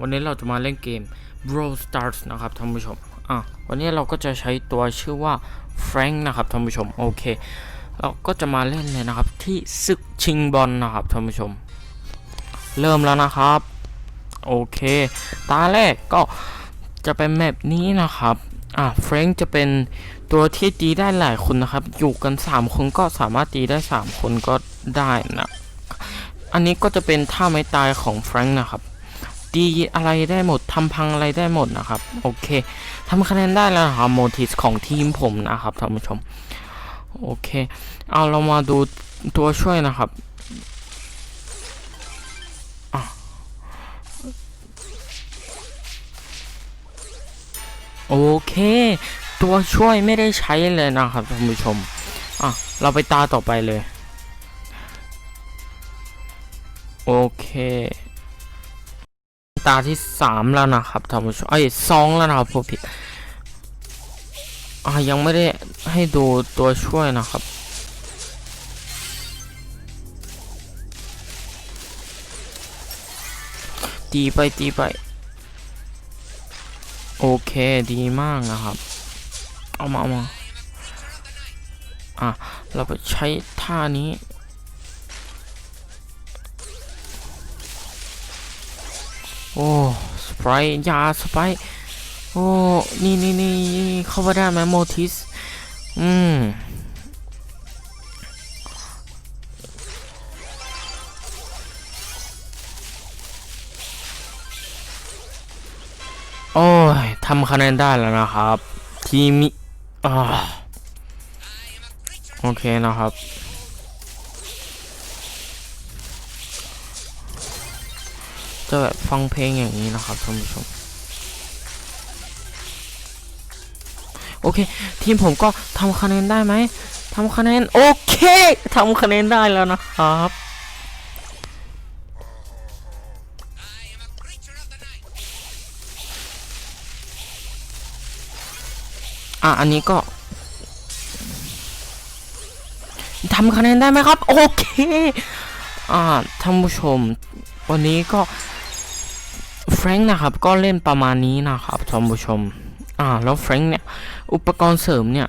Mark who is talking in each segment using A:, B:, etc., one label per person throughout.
A: วันนี้เราจะมาเล่นเกม Brawl Stars นะครับท่านผู้ชม อะ วันนี้เราก็จะใช้ตัวชื่อว่า Frank นะครับท่านผู้ชม โอเค เราก็จะมาเล่นเลยนะครับ ที่ศึกชิงบอลนะครับท่านผู้ชม เริ่มแล้วนะครับ โอเค ตาแรกก็จะเป็นแมปนี้นะครับ อะ แฟรงค์จะเป็นตัวที่ตีได้หลายคนนะครับ อยู่กัน 3 คนก็สามารถตีได้ 3 คนก็ได้นะ อันนี้ก็จะเป็นท่าไม้ตายของแฟรงค์นะครับ ดีอะไรได้หมดทำพังอะไรได้หมดนะครับ โอเคทำคะแนนได้แล้วครับโมทิสของทีมผมนะครับท่านผู้ชม โอเค เอาเรามาดูตัวช่วยนะครับโอเค ตัวช่วยไม่ได้ใช้เลยนะครับท่านผู้ชม อะ เราไปตาต่อไปเลย โอเค ตาที่สามแล้วนะครับท่านผู้ชมเอ้สองแล้วนะครับผู้ผิดอ่ายังไม่ได้ให้ดูตัวช่วยนะครับตีไปตีไป โอเคดีมากนะครับ เอามาเอามาอะ เราไปใช้ท่านี้ โอ้สไปร์ยาสไปร์โอ้ นี่นี่นี่เข้ามาได้ไหมโมทิส อืมโอ้ยทำคะแนนได้แล้วนะครับ ทีมอ่าโอเคนะครับ จะแบบฟังเพลงอย่างนี้นะครับท่านผู้ชมโอเค ทีมผมก็ทำคะแนนได้ไหมทำคะแนนโอเคทำคะแนนได้แล้วนะครับอะอันนี้ก็ทำคะแนนได้ไหมครับ โอเค อ่าท่านผู้ชม วันนี้ก็ แฟรงค์นะครับก็เล่นประมาณนี้นะครับท่านผู้ชมอ่าแล้วแฟรงค์เนี่ยอุปกรณ์เสริมเนี่ย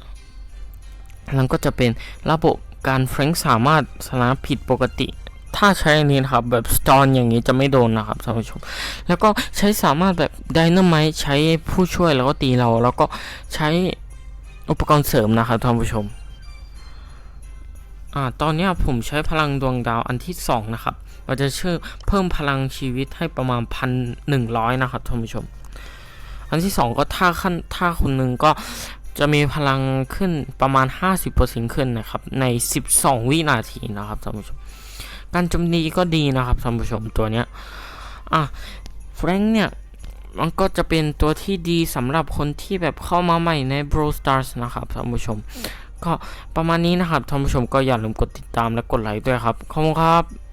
A: มันก็จะเป็นระบบการแฟรงค์สามารถสถานะผิดปกติ ถ้าใช้อันนี้นะครับแบบสตอนอย่างนี้จะไม่โดนนะครับท่านผู้ชม แล้วก็ใช้สามารถแบบไดนาไมต์ใช้ผู้ช่วยแล้วก็ตีเรา แล้วก็ใช้อุปกรณ์เสริมนะครับท่านผู้ชม อ่าตอนนี้ผมใช้พลังดวงดาวอันที่สองนะครับ เราจะเชื่อเพิ่มพลังชีวิตให้ประมาณพันหนึ่งร้อยนะครับท่านผู้ชม อันที่สองก็ท่าขั้นท่าคนหนึ่งก็จะมีพลังขึ้นประมาณ 50%ขึ้นนะครับ ใน 12 วินาทีนะครับท่านผู้ชม การโจมตีก็ดีนะครับท่านผู้ชมตัวเนี้ยอะแฟรงค์เนี่ยมันก็จะเป็นตัวที่ดีสำหรับคนที่แบบเข้ามาใหม่ใน Brawl Stars นะครับท่านผู้ชม ก็ประมาณนี้นะครับท่านผู้ชมก็อย่าลืมกดติดตามและกดไลค์ด้วยครับขอบคุณครับ